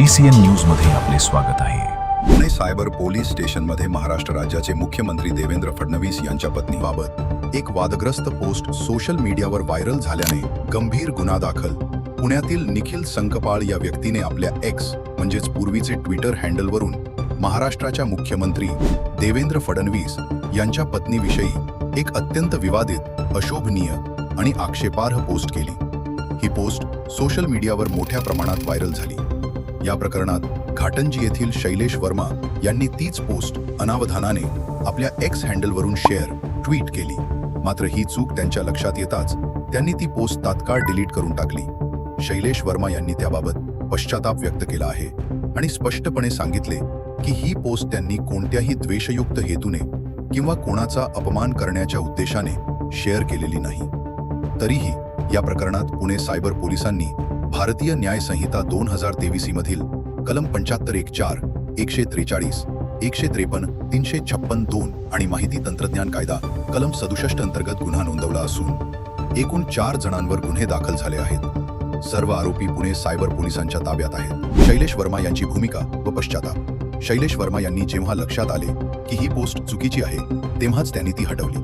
ACN न्यूजमध्ये आपले स्वागत आहे. पुणे सायबर पोलीस स्टेशनमध्ये महाराष्ट्र राज्याचे मुख्यमंत्री देवेंद्र फडणवीस यांच्या पत्नीबाबत एक वादग्रस्त पोस्ट सोशल मीडियावर व्हायरल झाल्याने गंभीर गुन्हा दाखल. पुण्यातील निखिल संकपाळ या व्यक्तीने आपल्या एक्स म्हणजेच पूर्वीचे ट्विटर हँडलवरून महाराष्ट्राच्या मुख्यमंत्री देवेंद्र फडणवीस यांच्या पत्नीविषयी एक अत्यंत विवादित अशोभनीय आणि आक्षेपार्ह पोस्ट केली. ही पोस्ट सोशल मीडियावर मोठ्या प्रमाणात व्हायरल झाली. या प्रकरणात घाटंजी येथील शैलेश वर्मा यांनी तीच पोस्ट अनावधानाने आपल्या एक्स हँडलवरून शेअर ट्विट केली. मात्र ही चूक त्यांच्या लक्षात येताच त्यांनी ती पोस्ट तात्काळ डिलीट करून टाकली. शैलेश वर्मा यांनी त्याबाबत पश्चाताप व्यक्त केला आहे आणि स्पष्टपणे सांगितले की ही पोस्ट त्यांनी कोणत्याही द्वेषयुक्त हेतूने किंवा कोणाचा अपमान करण्याच्या उद्देशाने शेअर केलेली नाही. तरीही या प्रकरणात पुणे सायबर पोलिसांनी भारतीय न्याय संहिता दोन हजार तेवीसी मधील कलम पंच्याहत्तर एक चार एकशे त्रेचाळीस एकशे त्रेपन्न तीनशे छप्पन दोन आणि माहिती तंत्रज्ञान कायदा कलम सदुसष्ट अंतर्गत गुन्हा नोंदवला असून एकूण चार जणांवर गुन्हे दाखल झाले आहेत. सर्व आरोपी पुणे सायबर पोलिसांच्या ताब्यात आहेत. शैलेश वर्मा यांची भूमिका व पश्चाताप. शैलेश वर्मा यांनी जेव्हा लक्षात आले की ही पोस्ट चुकीची आहे तेव्हाच त्यांनी ती हटवली.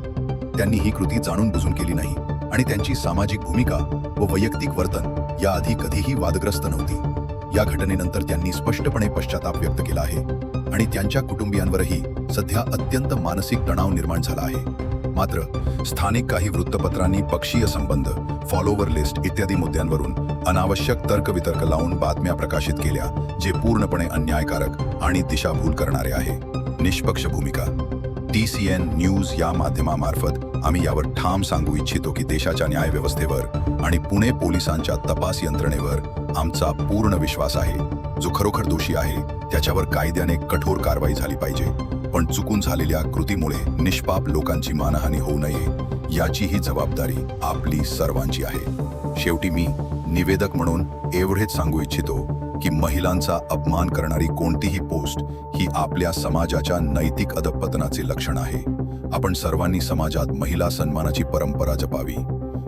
त्यांनी ही कृती जाणून बुजून केली नाही आणि त्यांची सामाजिक भूमिका व वैयक्तिक वर्तन याआधी कधीही वादग्रस्त नव्हती. या घटनेनंतर त्यांनी स्पष्टपणे पश्चाताप व्यक्त केला आहे आणि त्यांच्या कुटुंबियांवरही सध्या अत्यंत मानसिक तणाव निर्माण झाला आहे. मात्र स्थानिक काही वृत्तपत्रांनी पक्षीय संबंध फॉलोवर लिस्ट इत्यादी मुद्द्यांवरून अनावश्यक तर्कवितर्क लावून बातम्या प्रकाशित केल्या जे पूर्णपणे अन्यायकारक आणि दिशाभूल करणारे आहे. निष्पक्ष भूमिका टी सी एन न्यूज या माध्यमामार्फत आम्ही यावर ठाम सांगू इच्छितो की देशाच्या न्यायव्यवस्थेवर आणि पुणे पोलिसांच्या तपास यंत्रणेवर आमचा पूर्ण विश्वास आहे. जो खरोखर दोषी आहे त्याच्यावर कायद्याने कठोर कारवाई झाली पाहिजे. पण चुकून झालेल्या कृतीमुळे निष्पाप लोकांची मानहानी होऊ नये याची ही जबाबदारी आपली सर्वांची आहे. शेवटी मी निवेदक म्हणून एवढेच सांगू इच्छितो की महिलांचा अपमान करणारी कोणतीही पोस्ट ही आपल्या समाजाच्या नैतिक अधपतनाचे लक्षण आहे. आपण सर्वांनी समाजात महिला सन्मानाची परंपरा जपावी.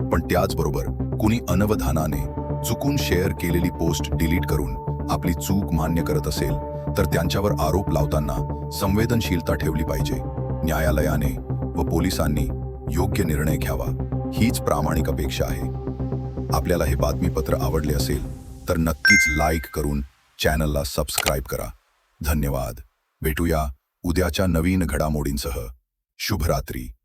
पण त्याचबरोबर कुणी अनवधानाने चुकून शेअर केलेली पोस्ट डिलीट करून आपली चूक मान्य करत असेल तर त्यांच्यावर आरोप लावताना संवेदनशीलता ठेवली पाहिजे. न्यायालयाने व पोलिसांनी योग्य निर्णय घ्यावा. हीच प्रामाणिक अपेक्षा आहे. आपल्याला हे बातमीपत्र आवडले असेल तर नक्कीच लाईक करून चॅनलला सबस्क्राईब करा. धन्यवाद. भेटूया उद्याच्या नवीन घडामोडींसह. शुभरात्री.